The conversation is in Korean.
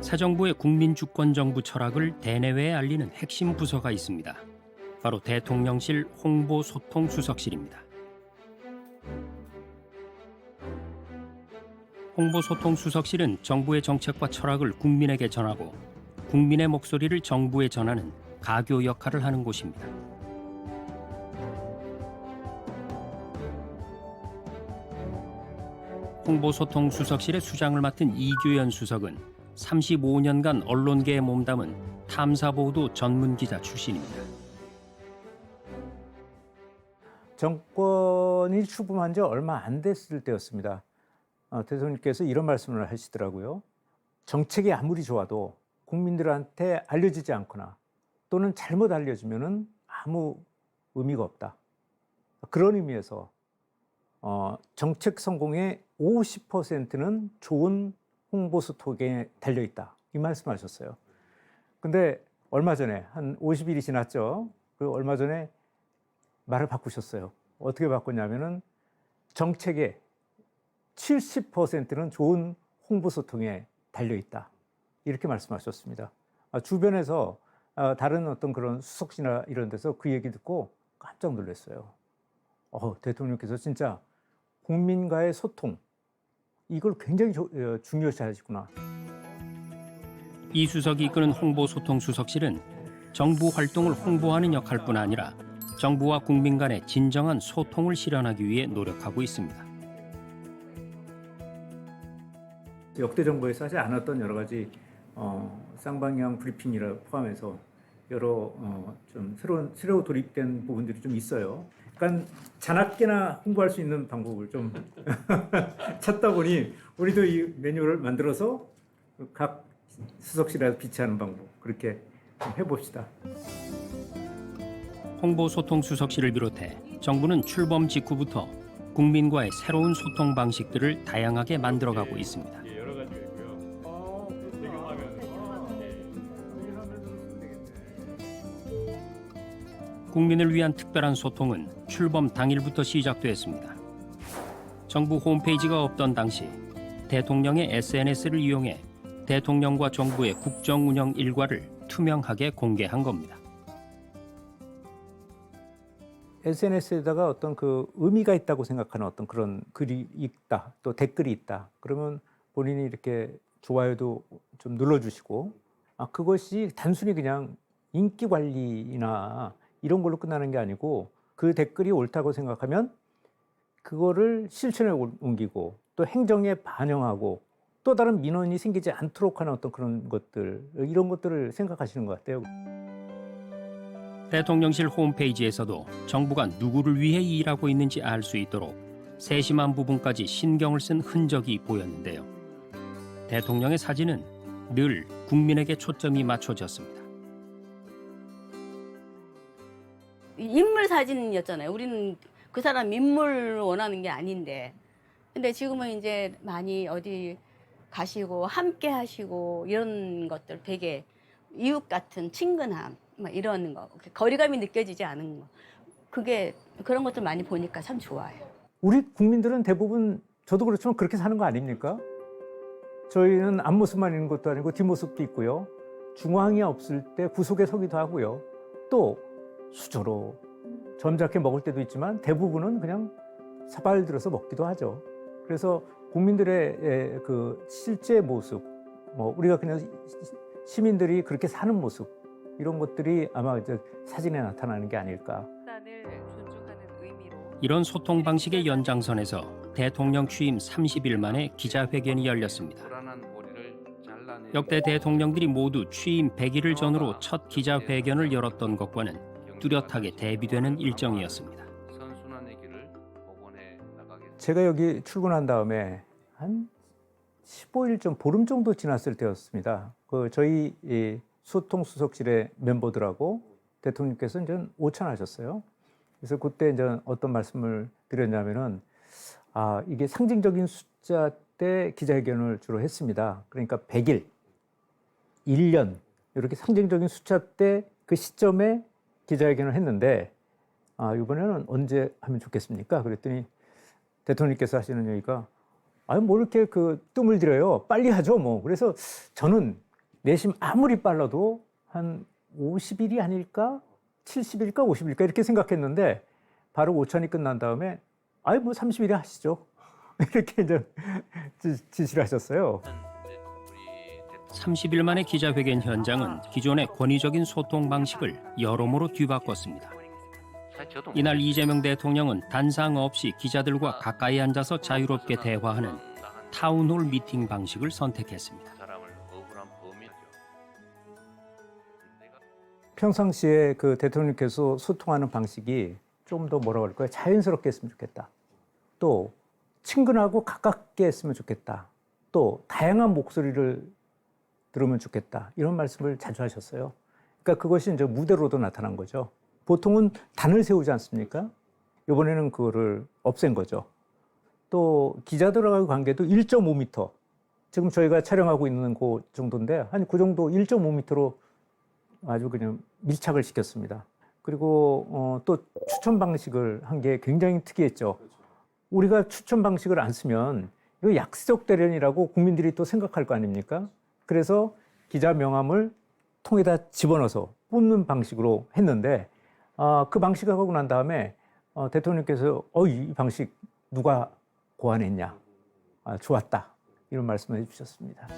새 정부의 국민 주권 정부 철학을 대내외에 알리는 핵심 부서가 있습니다. 바로 대통령실 홍보 소통 수석실입니다. 홍보 소통 수석실은 정부의 정책과 철학을 국민에게 전하고 국민의 목소리를 정부에 전하는 가교 역할을 하는 곳입니다. 홍보소통 수석실의 수장을 맡은 이규현 수석은 35년간 언론계에 몸담은 탐사보도 전문 기자 출신입니다. 정권이 출범한 지 얼마 안 됐을 때였습니다. 어, 대통령께서 이런 말씀을 하시더라고요. 정책이 아무리 좋아도 국민들한테 알려지지 않거나 또는 잘못 알려지면은 아무 의미가 없다. 그런 의미에서 어, 정책 성공의 50%는 좋은 홍보 소통에 달려 있다. 이 말씀하셨어요. 근데 얼마 전에 한 50일이 지났죠. 그 얼마 전에 말을 바꾸셨어요. 어떻게 바꿨냐면은 정책의 70%는 좋은 홍보 소통에 달려 있다. 이렇게 말씀하셨습니다. 아, 주변에서 아, 다른 어떤 그런 수석이나 이런 데서 그 얘기 듣고 깜짝 놀랐어요. 어, 대통령께서 진짜 국민과의 소통 이걸 굉장히 조- 어, 중요시 하시구나. 이 수석이 이끄는 홍보소통 수석실은 정부 활동을 홍보하는 역할뿐 아니라 정부와 국민 간의 진정한 소통을 실현하기 위해 노력하고 있습니다. 역대 정부에서 하지 않았던 여러 가지 어, 쌍방향 브리핑이라 포함해서 여러 어, 좀 새로운 새로 도입된 부분들이 좀 있어요. 그러니까 자나깨나 홍보할 수 있는 방법을 좀 찾다 보니 우리도 이 매뉴얼을 만들어서 각 수석실에서 비치하는 방법 그렇게 좀 해봅시다. 홍보소통 수석실을 비롯해 정부는 출범 직후부터 국민과의 새로운 소통 방식들을 다양하게 만들어가고 있습니다. 국민을 위한 특별한 소통은 출범 당일부터 시작됐습니다. 정부 홈페이지가 없던 당시 대통령의 SNS를 이용해 대통령과 정부의 국정 운영 일과를 투명하게 공개한 겁니다. SNS에다가 어떤 그 의미가 있다고 생각하는 어떤 그런 글이 있다, 또 댓글이 있다. 그러면 본인이 이렇게 좋아요도 좀 눌러주시고, 아, 그것이 단순히 그냥 인기 관리나 이런 걸로 끝나는 게 아니고 그 댓글이 옳다고 생각하면 그거를 실천에 옮- 옮기고 또 행정에 반영하고 또 다른 민원이 생기지 않도록 하는 어떤 그런 것들, 이런 것들을 생각하시는 것 같아요. 대통령실 홈페이지에서도 정부가 누구를 위해 일하고 있는지 알 수 있도록 세심한 부분까지 신경을 쓴 흔적이 보였는데요. 대통령의 사진은 늘 국민에게 초점이 맞춰졌습니다. 사진이었잖아요. 우리는 그 사람 인물을 원하는 게 아닌데. 근데 지금은 이제 많이 어디 가시고 함께 하시고 이런 것들 되게 이웃 같은 친근함 막 이런 거 거리감이 느껴지지 않은 거 그게 그런 것들 많이 보니까 참 좋아요. 우리 국민들은 대부분 저도 그렇지만 그렇게 사는 거 아닙니까? 저희는 앞모습만 있는 것도 아니고 뒷모습도 있고요. 중앙이 없을 때 구석에 서기도 하고요. 또 수저로 점잖게 먹을 때도 있지만 대부분은 그냥 사발 들어서 먹기도 하죠. 그래서 국민들의 에, 그 실제 모습, 뭐 우리가 그냥 시민들이 그렇게 사는 모습 이런 것들이 아마 이제 사진에 나타나는 게 아닐까. 이런 소통 방식의 연장선에서 대통령 취임 30일 만에 기자회견이 열렸습니다. 역대 대통령들이 모두 취임 100일을 전후로 첫 기자회견을 열었던 것과는 뚜렷하게 대비되는 일정이었습니다. 제가 여기 출근한 다음에 한 15일 좀 보름 정도 지났을 때였습니다. 그 저희 이 소통 수석실의 멤버들하고 대통령께서 이제 오찬하셨어요. 그래서 그때 이제 어떤 말씀을 드렸냐면은 아 이게 상징적인 숫자 때 기자회견을 주로 했습니다. 그러니까 100일, 1년 이렇게 상징적인 숫자 때 그 시점에 기자회견을 했는데 아 이번에는 언제 하면 좋겠습니까? 그랬더니 대통령께서 하시는 얘기가 아유 뭐 이렇게 그 뜸을 들여요 빨리 하죠 뭐 그래서 저는 내심 아무리 빨라도 한 50일이 아닐까? 70일까? 50일까? 이렇게 생각했는데 바로 오천이 끝난 다음에 아이 뭐 30일에 하시죠. 이렇게 이제 지- 지시를 하셨어요. 이제 우리 30일 만의 기자회견 현장은 기존의 권위적인 소통 방식을 여러모로 뒤바꿨습니다. 이날 이재명 대통령은 단상 없이 기자들과 가까이 앉아서 자유롭게 음, 대화하는 타운홀 미팅 방식을 선택했습니다. 평상시에 그 대통령께서 소통하는 방식이 좀 더 뭐라 그럴까요? 자연스럽게 했으면 좋겠다. 또 친근하고 가깝게 했으면 좋겠다. 또 다양한 목소리를 들으면 좋겠다. 이런 말씀을 자주 하셨어요. 그러니까 그것이 이제 무대로도 나타난 거죠. 보통은 단을 세우지 않습니까? 이번에는 그거를 없앤 거죠. 또 기자들과의 관계도 1.5m. 지금 저희가 촬영하고 있는 그 정도인데 한 그 정도 1.5m로 아주 그냥 밀착을 시켰습니다. 그리고 어, 또 추천 방식을 한 게 굉장히 특이했죠. 우리가 추천 방식을 안 쓰면 이거 약속 대련이라고 국민들이 또 생각할 거 아닙니까? 그래서 기자 명함을 통에다 집어넣어서 뽑는 방식으로 했는데 아, 그 방식을 하고 난 다음에 어, 대통령께서 어, 이 방식 누가 고안했냐? 아, 좋았다. 이런 말씀을 해주셨습니다.